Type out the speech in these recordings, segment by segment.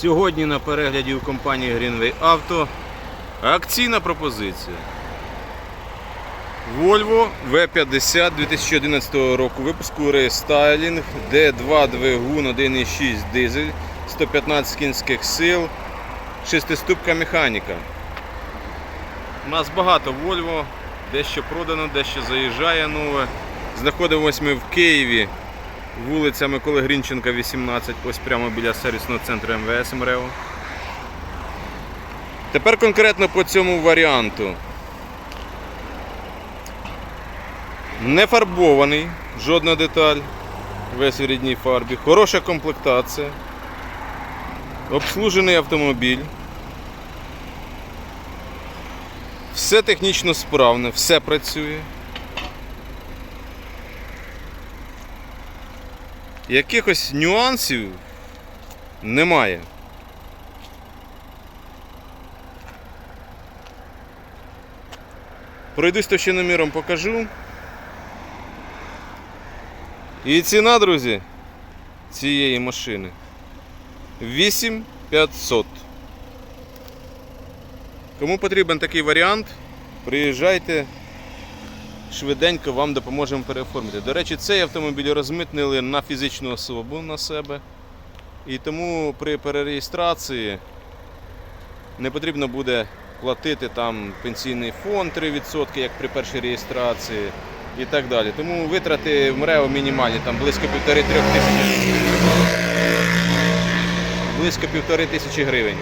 Сьогодні на перегляді у компанії Greenway Auto акційна пропозиція. Volvo V50 2011 року випуску рестайлінг D2 двигун 1.6 дизель 115 кінських сил, шестиступка механіка. У нас багато Volvo, дещо продано, дещо заїжджає нове. Знаходимося ми в Києві, вулиця Миколи Грінченка, 18, ось прямо біля сервісного центру МВС МРЕО. Тепер конкретно по цьому варіанту. Не фарбований, жодна деталь, весь в рідній фарбі, хороша комплектація, обслужений автомобіль. Все технічно справне, все працює. Якихось нюансів немає. Пройдусь товщиноміром покажу. І ціна, друзі, цієї машини 8500. Кому потрібен такий варіант, приїжджайте швиденько вам допоможемо переоформити. До речі, цей автомобіль розмитнили на фізичну особу на себе. І тому при перереєстрації не потрібно буде платити там пенсійний фонд 3%, як при першій реєстрації і так далі. Тому витрати в МРЕО мінімальні, там близько півтори-трьох тисяч. Близько півтори тисячі гривень.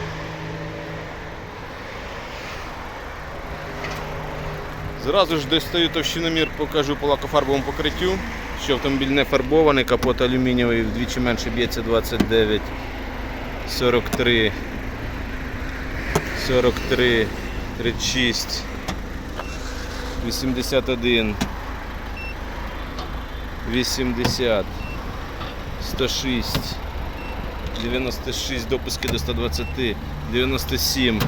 Зразу ж достаю товщиномір, покажу по лакофарбовому покриттю, що автомобіль не фарбований, капот алюмінієвий, вдвічі менше б'ється 29, 43, 43, 36, 81, 80, 106, 96, допуски до 120, 97,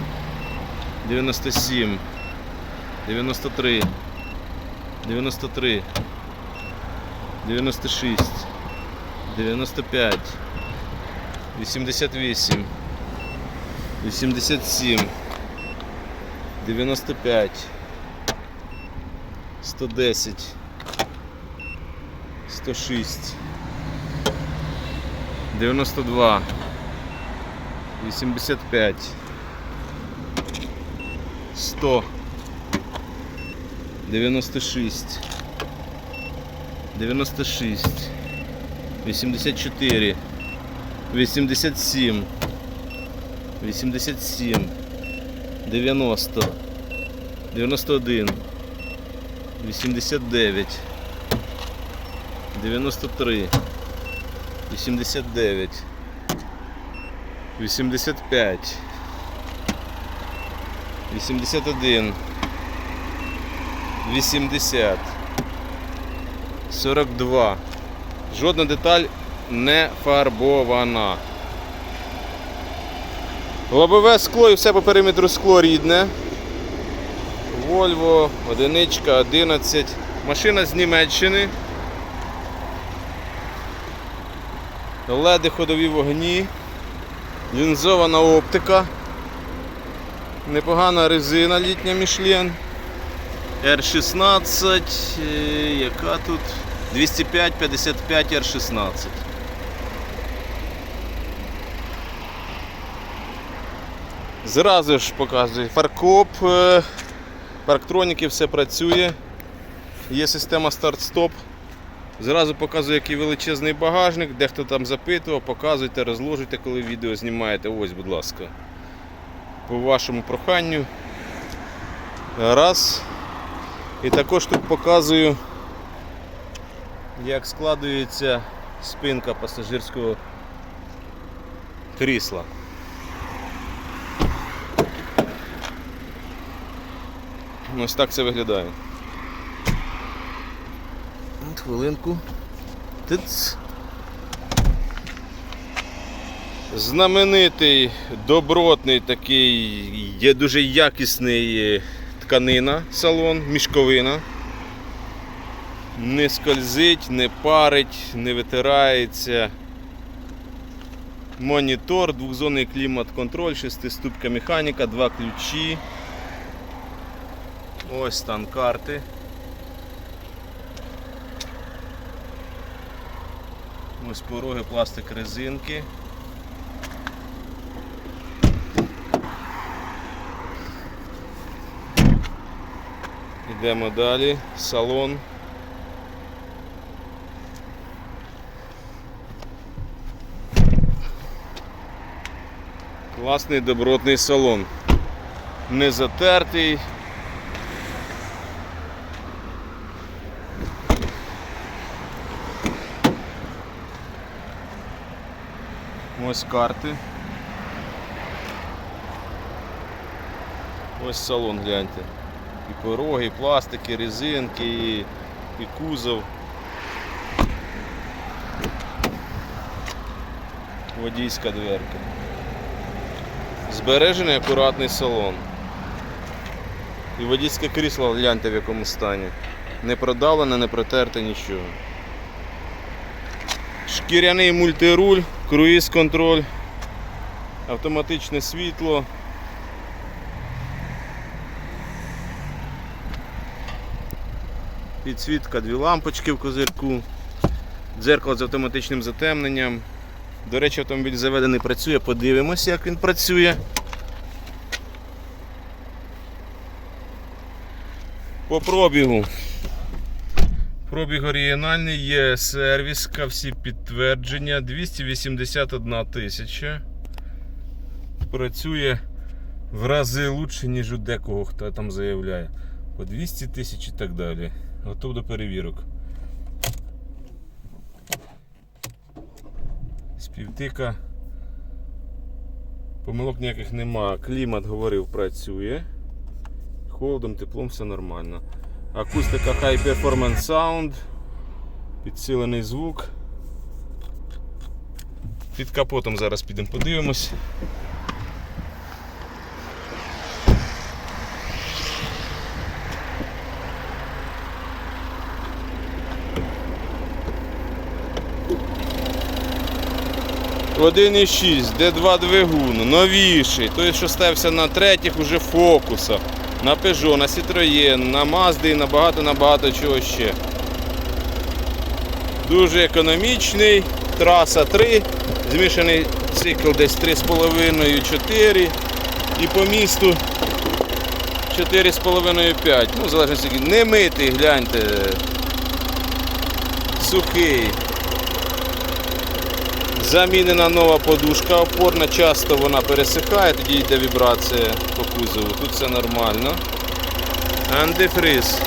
97. 93, 93, 96, 95, 88, 87, 95, 110, 106, 92, 85, 100. 96, 96, 84, 87, 87, 90, 91, 89, 93, 89, 85, 81, 80, 42. Жодна деталь не фарбована. Лобове скло і все по периметру скло рідне. Volvo, одиничка, 11. Машина з Німеччини. Леди ходові вогні. Лінзована оптика. Непогана резина літня Мішлен. R16, е, яка тут 205 55 R16. Зразу ж показую фаркоп, е, парктроніки, все працює. Є система старт-стоп. Зразу показую, який величезний багажник, дехто там запитував, показуйте, розложуйте, коли відео знімаєте. Ось, будь ласка. По вашому проханню. Раз. І також тут показую, як складується спинка пасажирського крісла. Ось так це виглядає. От хвилинку. Тиц. Знаменитий, добротний такий, є дуже якісний тканина салон, мішковина. Не скользить, не парить, не витирається. Монітор, двохзонний клімат-контроль, шестиступка механіка, два ключі. Ось стан карти. Ось пороги, пластик резинки. Йдемо далі. Салон. Класний добротний салон. Не затертий. Ось карти. Ось салон гляньте. І пороги, і пластики, і резинки, і, і кузов. Водійська дверка. Збережений акуратний салон. І водійське крісло гляньте в якому стані. Не продавлене, не протерте нічого. Шкіряний мультируль, круїз контроль, автоматичне світло. Підсвітка, дві лампочки в козирку, дзеркало з автоматичним затемненням. До речі, автомобіль заведений працює, подивимося, як він працює. По пробігу. Пробіг оригінальний, є сервіска, всі підтвердження. 281 тисяча. Працює в рази лучше, ніж у декого, хто там заявляє. По 200 тисяч і так далі. Готов до перевірок. Співтика. Помилок ніяких нема. Клімат говорив, працює. Холодом, теплом все нормально. Акустика High Performance Sound. Підсилений звук. Під капотом зараз підемо подивимось. Один і 6, Д2 двигун, новіший, той, що ставився на третіх уже фокусах, на Peugeot, на Citroën, на Mazda і на багато-набагато чого ще. Дуже економічний, траса 3, змішаний цикл десь 3,5-4 і по місту 4,5-5. Ну, залежно. Не митий, гляньте. Сухий. Замінена нова подушка опорна, часто вона пересихає, тоді йде вібрація по кузову. Тут все нормально. Антифриз.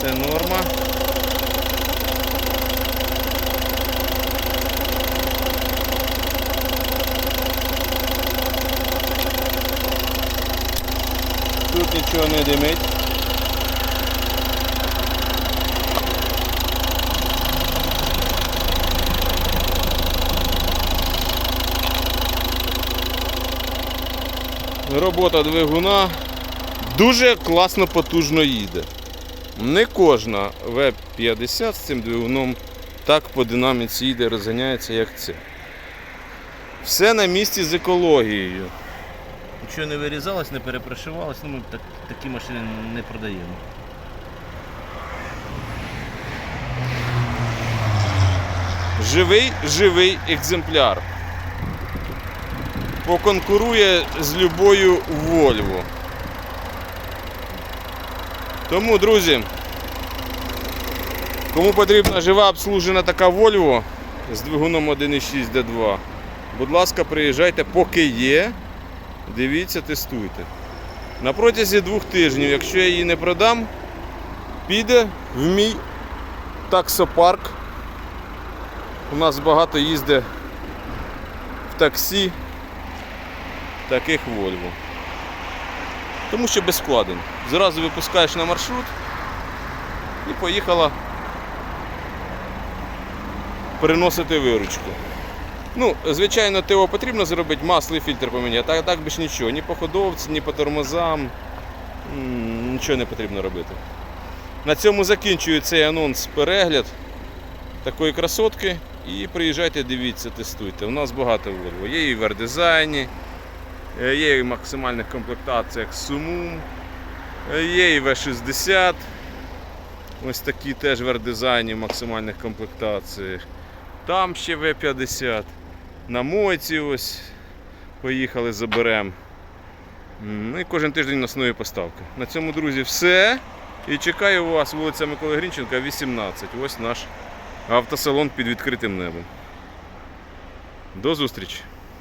Це норма. Тут нічого не димить. Робота двигуна дуже класно потужно їде. Не кожна В50 з цим двигуном так по динаміці їде, розганяється, як це. Все на місці з екологією. Нічого не вирізалось, не перепрошивалось, ну ми так, такі машини не продаємо. Живий, живий екземпляр поконкурує з любою Volvo. Тому, друзі, кому потрібна жива обслужена така Volvo з двигуном 1.6 D2, будь ласка, приїжджайте, поки є. Дивіться, тестуйте. На протязі двох тижнів, якщо я її не продам, піде в мій таксопарк. У нас багато їздить в таксі таких Volvo. Тому що без вкладень. Зразу випускаєш на маршрут і поїхала приносити виручку. Ну, звичайно, ТО потрібно зробити, масло і фільтр поміняти, а так більш нічого. Ні по ходовці, ні по тормозам. Нічого не потрібно робити. На цьому закінчую цей анонс перегляд такої красотки. І приїжджайте, дивіться, тестуйте. У нас багато Volvo. Є і в R-дизайні, е, є і в максимальних комплектаціях Sumum, е, є і V60. Ось такі теж в R-дизайні в максимальних комплектаціях. Там ще V50. На мойці ось поїхали, заберемо. Ну і кожен тиждень у нас нові поставки. На цьому, друзі, все. І чекаю вас вулиця Миколи Грінченка, 18. Ось наш автосалон під відкритим небом. До зустрічі!